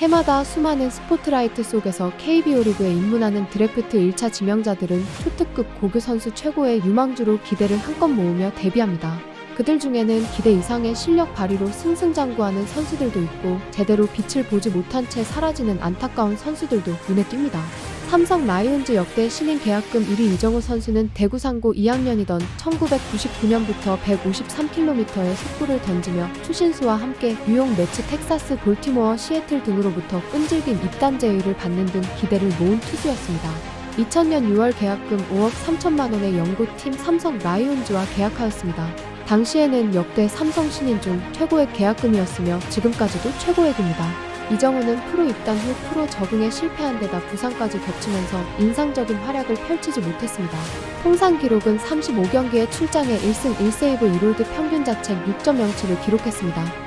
해마다 수많은 스포트라이트 속에서 KBO 리그에 입문하는 드래프트 1차 지명자들은 초특급 고교 선수 최고의 유망주로 기대를 한껏 모으며 데뷔합니다. 그들 중에는 기대 이상의 실력 발휘로 승승장구하는 선수들도 있고 제대로 빛을 보지 못한 채 사라지는 안타까운 선수들도 눈에 띕니다. 삼성 라이온즈 역대 신인 계약금 1위 이정우 선수는 대구 상고 2학년이던 1999년부터 153km의 속구를 던지며 추신수와 함께 뉴욕 매치 텍사스 볼티모어 시애틀 등으로부터 끈질긴 입단 제의를 받는 등 기대를 모은 투수였습니다. 2000년 6월 계약금 5억 3천만 원의 연고팀 삼성 라이온즈와 계약하였습니다. 당시에는 역대 삼성 신인 중 최고의 계약금이었으며 지금까지도 최고액입니다. 이정우는 프로 입단 후 프로 적응에 실패한 데다 부상까지 겹치면서 인상적인 활약을 펼치지 못했습니다. 통산 기록은 35경기에 출장해 1승 1세이브 1홀드 평균 자책 6.07을 기록했습니다.